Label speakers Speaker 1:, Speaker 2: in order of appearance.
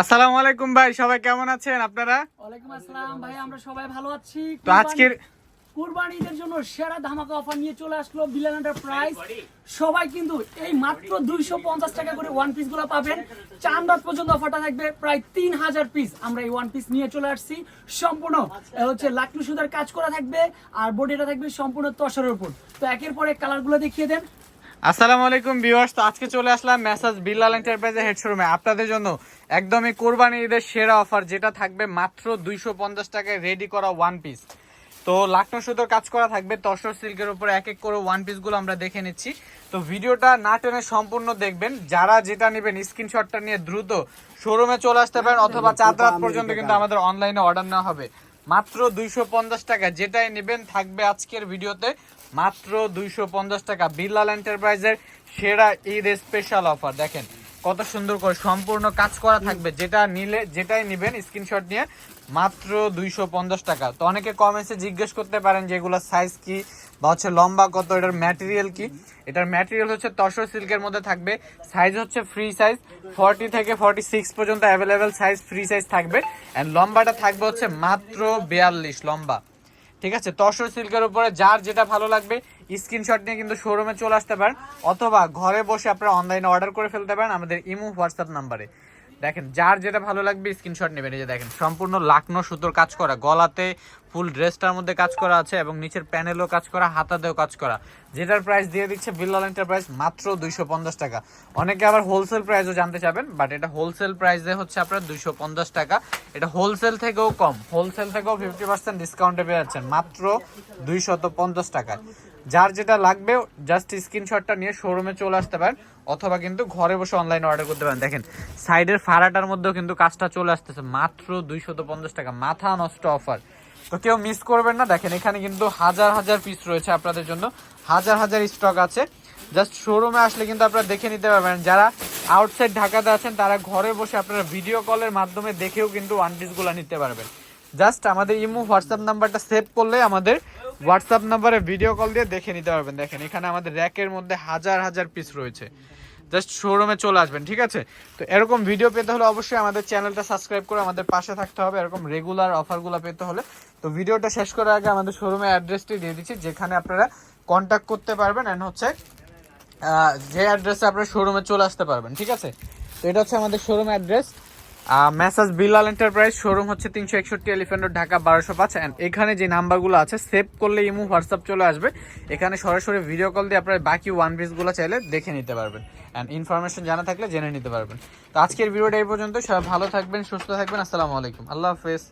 Speaker 1: আসসালামু আলাইকুম ভাই সবাই কেমন আছেন আপনারা?
Speaker 2: ওয়ালাইকুম আসসালাম ভাই আমরা সবাই ভালো আছি।
Speaker 1: তো আজকের
Speaker 2: জন্য সেরা ধামাকা অফার নিয়ে চলে আসলো এন্টারপ্রাইজ সবাই কিন্তু এই মাত্র দুইশো পঞ্চাশ টাকা করে ওয়ান পিসগুলো পাবেন। চার রাত পর্যন্ত অফারটা থাকবে প্রায় তিন হাজার পিস আমরা এই ওয়ান পিস নিয়ে চলে আসছি। সম্পূর্ণ হচ্ছে লাকড়ি সুতার কাজ করা থাকবে আর বডিটা থাকবে সম্পূর্ণ তসরের উপর। তো একের পরে কালারগুলো দেখিয়ে দেন।
Speaker 1: আসসালামু আলাইকুম ভিউয়ার্স, তো আজকে চলে আসলাম মেসাজ বিল্লাল এন্টারপ্রাইজের হেড শোরুমে। আপনাদের জন্য একদমই কোরবানি ঈদের সেরা অফার, যেটা থাকবে মাত্র দুইশো পঞ্চাশ টাকায় রেডি করা ওয়ান পিস তো লাকনো সুতোর কাজ করা থাকবে, তসর সিল্কের উপরে এক এক করে ওয়ান পিসগুলো আমরা দেখে নিচ্ছি। তো ভিডিওটা না টেনে সম্পূর্ণ দেখবেন। যারা যেটা নেবেন স্ক্রিনশটটা নিয়ে দ্রুত শোরুমে চলে আসতে পারেন, অথবা চার রাত পর্যন্ত কিন্তু আমাদের অনলাইনে অর্ডার নেওয়া হবে। মাত্র দুইশো পঞ্চাশ টাকা। যেটাই নেবেন থাকবে আজকের ভিডিওতে মাত্র দুইশো পঞ্চাশ টাকা। বিল্লাল এন্টারপ্রাইজের সেরা ঈদ স্পেশাল অফার দেখেন কত সুন্দর করে সম্পূর্ণ কাজ করা থাকবে, যেটা নিলে, যেটাই নিবেন স্ক্রিনশট নিয়ে, মাত্র দুইশো পঞ্চাশ টাকা। তো অনেকে কমেন্টসে জিজ্ঞেস করতে পারেন যে এগুলোর সাইজ কি বা হচ্ছে লম্বা কত, এটার ম্যাটেরিয়াল কি? এটার ম্যাটেরিয়াল হচ্ছে তসর সিল্কের মধ্যে থাকবে। সাইজ হচ্ছে ফ্রি সাইজ ফর্টি থেকে ফর্টি সিক্স পর্যন্ত অ্যাভেলেবেল সাইজ ফ্রি সাইজ থাকবে। অ্যান্ড লম্বাটা থাকবে হচ্ছে মাত্র বিয়াল্লিশ, লম্বা। ঠিক আছে? তসর সিল্কের উপরে যার যেটা ভালো লাগবে স্ক্রিনশট নিয়ে কিন্তু শোরুমে চলে আসতে পারেন। অথবা ঘরে বসে আপনারা অনলাইনে অর্ডার করে ফেলতে পারেন আমাদের ইমু হোয়াটসঅ্যাপ নাম্বারে দেখেন, যার যেটা ভালো লাগবে স্ক্রিনশট নেবেন। এই যে দেখেন, সম্পূর্ণ লাকনো সুতোর কাজ করা, গলাতে ফুল ড্রেসটার মধ্যে কাজ করা আছে এবং নিচের প্যানেলও কাজ করা, হাতাতেও কাজ করা। যেটার প্রাইস দিয়ে দিচ্ছে বিল্লাল এন্টারপ্রাইজ মাত্র দুইশো পঞ্চাশ টাকা। অনেকে আবার হোলসেল প্রাইসও জানতে চাবেন বাট এটা হোলসেল প্রাইসে হচ্ছে আপনার দুইশো পঞ্চাশ টাকা। এটা হোলসেল থেকেও কম হোলসেল থেকেও ফিফটি পার্সেন্ট ডিসকাউন্টে পেয়ে যাচ্ছেন, মাত্র দুইশত পঞ্চাশ টাকায়। যার যেটা লাগবে জাস্ট স্ক্রিনশটটা নিয়ে শোরুমে চলে আসতে পারেন, অথবা কিন্তু ঘরে বসে অনলাইনে অর্ডার করতে পারেন। দেখেন সাইডের ফাড়াটার মধ্যেও কিন্তু কাজটা চলে আসতেছে। মাত্র দুইশত পঞ্চাশ টাকা, মাথা নষ্ট অফার তো কেউ মিস করবেন না। দেখেন, এখানে কিন্তু হাজার হাজার পিস রয়েছে আপনাদের জন্য। হাজার হাজার স্টক আছে। জাস্ট শোরুমে আসলে কিন্তু আপনারা দেখে নিতে পারবেন। যারা আউটসাইড ঢাকাতে আছেন, তারা ঘরে বসে আপনারা ভিডিও কলের মাধ্যমে দেখেও কিন্তু ওয়ান পিসগুলো নিতে পারবেন। জাস্ট আমাদের ইমো হোয়াটসঅ্যাপ নাম্বারটা সেভ করলে আমাদের হোয়াটসঅ্যাপ নাম্বারে ভিডিও কল দিয়ে দেখে নিতে পারবেন। দেখেন, এখানে আমাদের র্যাকের মধ্যে হাজার হাজার পিস রয়েছে। জাস্ট শোরুমে চলে আসবেন, ঠিক আছে? তো এরকম ভিডিও পেতে হলে অবশ্যই আমাদের চ্যানেলটা সাবস্ক্রাইব করে আমাদের পাশে থাকতে হবে। এরকম রেগুলার অফারগুলো পেতে হলে। তো ভিডিওটা শেষ করার আগে আমাদের শোরুমের অ্যাড্রেসটি দিয়ে দিচ্ছি, যেখানে আপনারা কন্ট্যাক্ট করতে পারবেন অ্যান্ড হচ্ছে যে অ্যাড্রেসে আপনারা শোরুমে চলে আসতে পারবেন, ঠিক আছে? তো এটা হচ্ছে আমাদের showroom address Messrs Bilal enterprise showroom হচ্ছে তিনশো একষট্টি এলিফেন্ট ঢাকা বারোশো পাঁচ। অ্যান্ড এখানে যে নাম্বারগুলো আছে সেভ করলে ইমু হোয়াটসঅ্যাপ চলে আসবে। এখানে সরাসরি ভিডিও কল দিয়ে আপনার বাকি ওয়ান পিসগুলো চাইলে দেখে নিতে পারবেন। অ্যান্ড ইনফরমেশন জানা থাকলে জেনে নিতে পারবেন। তো আজকের ভিডিওটা এই পর্যন্ত সবাই ভালো থাকবেন, সুস্থ থাকবেন। আসসালামু আলাইকুম। আল্লাহ হাফেজ।